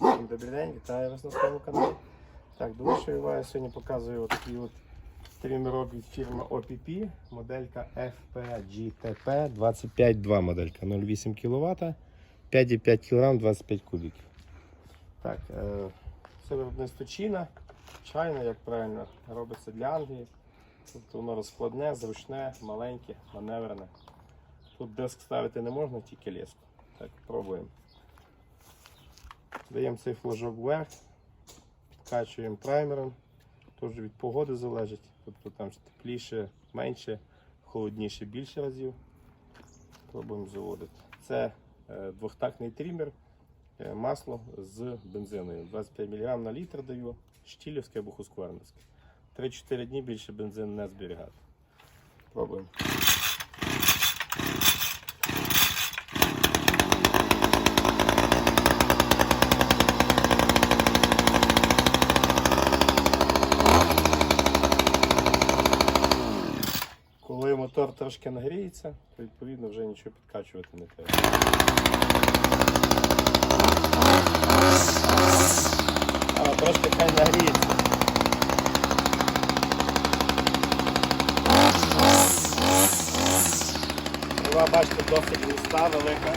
Всім добрий день, вітаю вас на своєму каналі. Так, до вашої сьогодні показую такий от тримерок від фірми OPP, моделька FPGTP 25.2 моделька 0,8 кВт, 5,5 кг, 25 кубиків. Так, е, це виробництво Чіна, чайна, як правильно, робиться для Англії. Тобто воно розкладне, зручне, маленьке, маневрене. Тут диск ставити не можна, тільки леску. Так, пробуємо. Даємо цей флажок вверх, підкачуємо праймером. Теж від погоди залежить. Тобто там тепліше, менше, холодніше більше разів. Пробуємо заводити. Це е, двохтактний трімер, е, масло з бензиною. 25 мг на літр даю, штілівське або хусквернівське. 3-4 дні більше бензин не зберігати. Пробуємо. Коли мотор трошки нагріється, то відповідно вже нічого підкачувати не треба. А трошки хай нагріється. Бачите, досить густа, велика.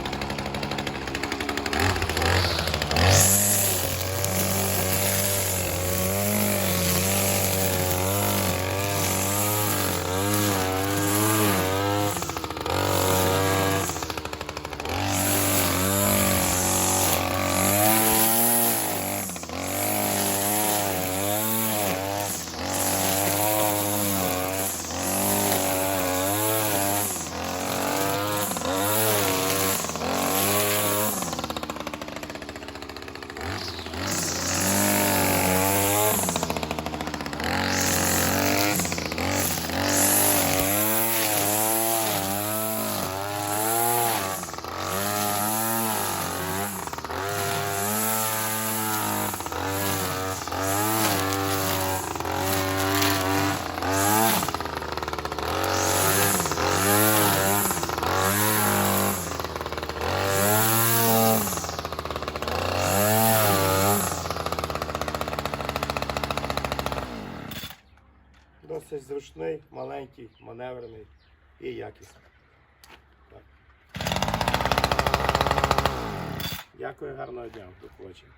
Досить зручний, маленький, маневрений і якісний. Так. Дякую, гарного дня, до побачення.